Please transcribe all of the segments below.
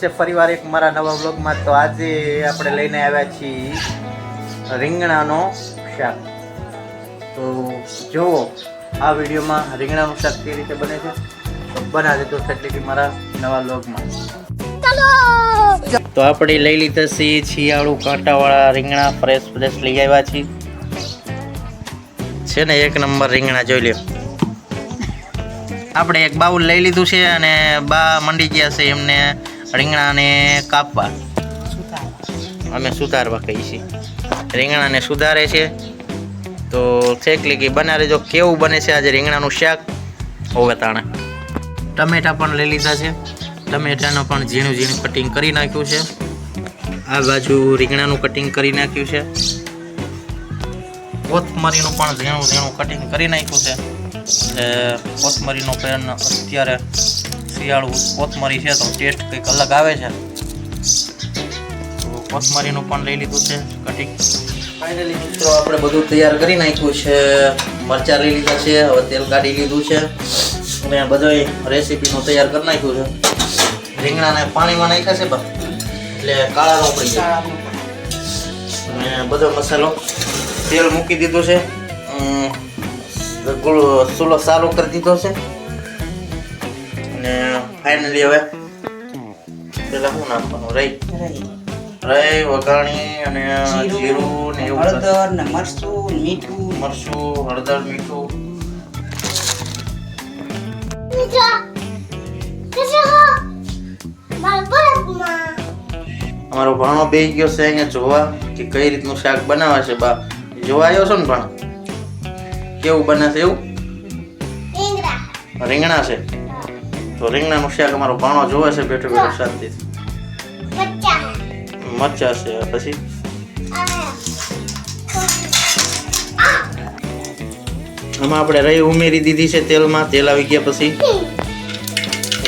છે ફરીવાર એક મારા નવા બ્લોગમાં તો આજે આપણે લઈને આવ્યા છીએ રીંગણાનો શાક. તો જુઓ આ વિડીયોમાં રીંગણાનું શાક કેવી રીતે બને છે. તો બના દેતો એટલે કે મારા નવા બ્લોગમાં તો આપણે લઈ લીધા છે શિયાળુ કાંટાવાળા રીંગણા ફ્રેશ ફ્રેશ લઈ આવ્યા છીએ. છે ને એક નંબર રીંગણા જોઈ લ્યો. આપણે એક બાઉલ લઈ લીધું છે અને બા મંડી ગયા છે એમને રીંગણાને કાપવા. અમે સુધારવા કહીએ છીએ. રીંગણાને સુધારે છે. તો શેકલી કે બનાવે જો કેવું બને છે આજે રીંગણાનું શાક? હોવે તાણે. ટમેટા પણ લઈ લીધા છે. ટમેટાનું પણ ઝીણું ઝીણું કટિંગ કરી નાખ્યું છે. આ બાજુ રીંગણાનું કટિંગ કરી નાખ્યું છે. કોથમરીનું પણ ઝીણું ઝીણું કટિંગ કરી નાખ્યું છે. એટલે કોથમરીનો પેન અત્યારે શિયાળુ કોથમરી છે તો ટેસ્ટ કંઈક અલગ આવે છે. તો કોથમરીનું પણ લઈ લીધું છે કટિંગ ફાઇનલી મિત્રો, આપણે બધું તૈયાર કરી નાખ્યું છે. મરચાં લઈ લીધા છે, હવે તેલ કાઢી લીધું છે. અને બધું રેસીપીનું તૈયાર કરી નાખ્યું છે. રીંગણાને પાણીમાં નાખ્યા છે એટલે કાળા ન પડી જાય. અને બધો મસાલો તેલ મૂકી દીધું છે. ગોળ- ચૂલો સારો કરી દીધો છે. અને ફાઇનલી હવે પેલા શું નાખવાનું રહી રહી વઘાણી અને જીરું. ને એવું હળદર ને મરચું મીઠું. મરચું હળદર મીઠું. અમારો ભાણો બે ગયો છે અહીંયા જોવા કે કઈ રીતનું શાક બનાવે છે બા. જોવા આવ્યો છો ને ભાણો? કેવું બને છે એવું? રીંગણા છે. તો રીંગણાનું શાક અમારો ભાણો જોવે છે બેઠો બેઠો શાંતિ. મરચા. છે પછી? આમાં આપણે રહી ઉમેરી દીધી છે તેલમાં તેલ આવી ગયા પછી.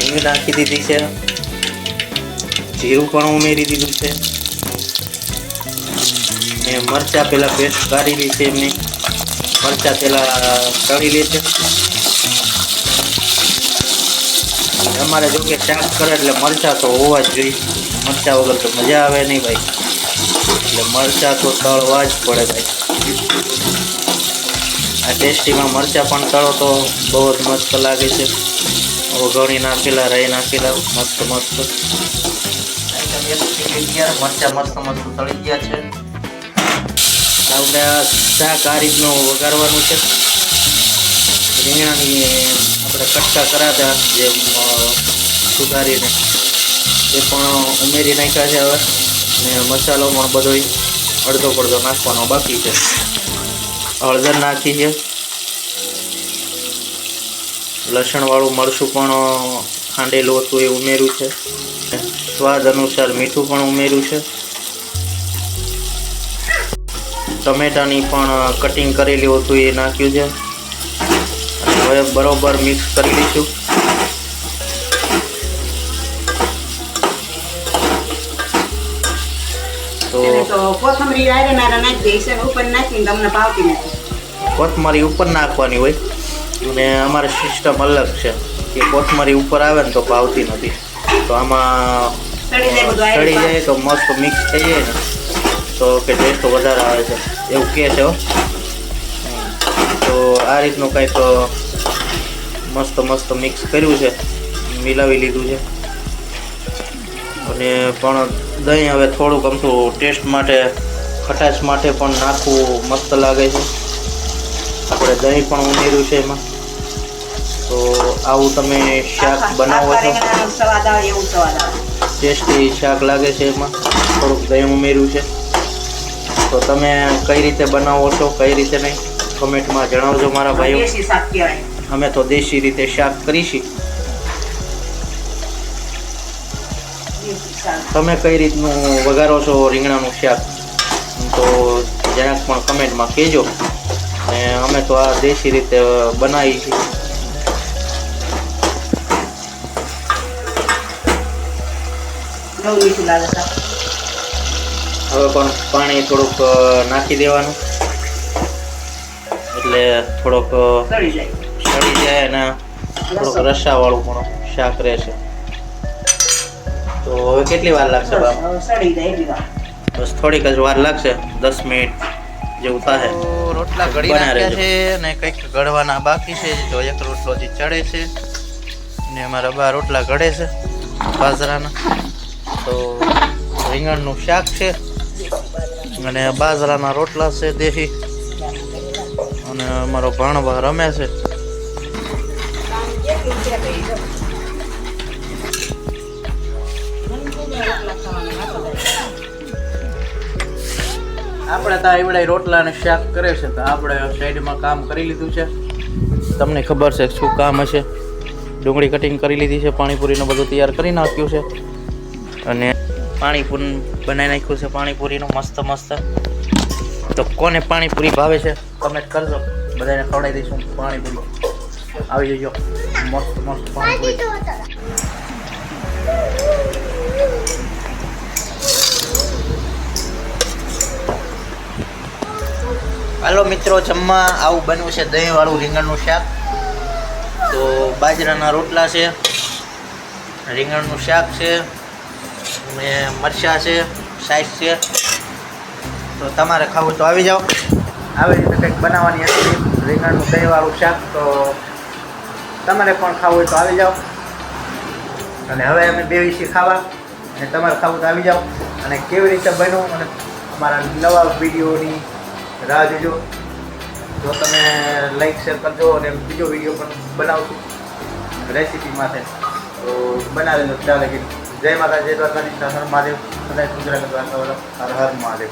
હિંગ નાખી દીધી છે. જીરું પણ ઉમેરી દીધું છે. ને મરચા પેલા પેસ્ટ કાઢેલી છે એમની. મરચા પેલા તળી લે છે. અમારે જો કે શાક કરે એટલે મરચા તો હોવા જ જોઈએ. મરચા વગર તો મજા આવે નહીં ભાઈ. એટલે મરચા તો તળવા જ પડે ભાઈ. આ ટેસ્ટીમાં મરચાં પણ તળો તો બહુ જ મસ્ત લાગે છે. વઘાણી નાખેલા રહી નાખેલા, મસ્ત મસ્ત. મરચાં મસ્ત મસ્ત તળી ગયા છે. આપણે શાક આ રીતનું વઘારવાનું છે. રીંગણાની આપણે કટકા કરાતા જે સુધારીને. એ પણ ઉમેરી નાખ્યા છે હવે. ને મસાલો પણ બધો અડધો પડધો નાખવાનો બાકી છે. હળદર નાખી છે. લસણવાળું મરચું પણ ખાંડેલું હતું એ ઉમેર્યું છે. સ્વાદ અનુસાર મીઠું પણ ઉમેર્યું છે. ટમેટાની પણ કટિંગ કરેલી હતું એ નાખ્યું છે. હવે બરોબર મિક્સ કરી દઈશ કોથમરી ઉપર નાખવાની હોય. અને અમારે સિસ્ટમ અલગ છે. કે કોથમરી ઉપર આવે ને તો ભાવતી નથી. તો આમાં જાય સડી જાય તો મસ્ત મિક્સ થઈ જાય ને. તો કે ટેસ્ટ વધારે આવે છે. એવું કહે છે હો. તો આ રીતનું કંઈક મસ્ત મસ્ત મિક્સ કર્યું છે. મિલાવી લીધું છે. અને પણ દહીં હવે થોડુંક અમથું ટેસ્ટ માટે ખટાશ માટે પણ નાખવું મસ્ત લાગે છે. આપણે દહીં પણ ઉમેર્યું છે એમાં. તો આવું તમે શાક બનાવો છો? ટેસ્ટી શાક લાગે છે એમાં. થોડુંક દહીં ઉમેર્યું છે. તો તમે કઈ રીતે બનાવો છો કઈ રીતે નહીં? કમેન્ટમાં જણાવજો મારા ભાઈઓ. અમે તો દેશી રીતે શાક કરીશી. તમે કઈ રીતનું વઘારો છો રીંગણાનું શાક? તો જરાક પણ કમેન્ટમાં કહેજો. ને અમે તો આ દેશી રીતે બનાવી છીએ હવે પણ પાણી થોડુંક નાખી દેવાનું. એટલે થોડોક સડી જાય. સડી જાય અને થોડુંક રસાવાળું પણ શાક રહેશે. તો હવે કેટલી વાર લાગશે સડી જાય બસ થોડીક જ વાર લાગશે દસ મિનિટ જેવું થાય. રોટલા ઘડી નાખ્યા છે અને કંઈક ઘડવાના બાકી છે. તો એક રોટલો જે ચડે છે ને અમારા બા રોટલા ઘડે છે બાજરાના. તો રીંગણનું શાક છે અને બાજરાના રોટલા છે દેશી. અને અમારો ભાણવા રમે છે. આપણે તો એવડા રોટલા અને શાક કરે છે તો આપણે સાઈડમાં કામ કરી લીધું છે. તમને ખબર છે શું કામ હશે? ડુંગળી કટિંગ કરી લીધી છે પાણીપુરીનું બધું તૈયાર કરી નાખ્યું છે. અને પાણીપુરી બનાવી નાખ્યું છે પાણીપુરીનું મસ્ત મસ્ત. તો કોને પાણીપુરી ભાવે છે? કમેન્ટ કરજો બધાને ખવડાવી દઈશું. પાણીપુરી આવી જજો. મસ્ત મસ્ત પાણીપુરી હાલો મિત્રો જમવા આવું બન્યું છે દહીંવાળું રીંગણનું શાક. તો બાજરાના રોટલા છે રીંગણનું શાક છે ને મરચાં છે સાઈઝ છે. તો તમારે ખાવું તો આવી જાઓ. આવી રીતે કંઈક બનાવવાની હતી. રીંગણનું દહીંવાળું શાક, તો તમારે પણ ખાવું હોય તો આવી જાઓ. અને હવે અમે બે વિશે ખાવા અને તમારે ખાવું તો આવી જાઓ. અને કેવી રીતે બન્યું અને અમારા નવા વિડીયોની રાહ જોજો. જો તમે લાઈક શેર કરજો અને બીજો વીડિયો પણ બનાવશું રેસીપી માટે. તો બનાવેલો ચાલે કે જય માતા જય દ્વારકાધીશ. હર મહાદેવ. સદાય ગુજરાત દ્વારકા હર હર મહાદેવ.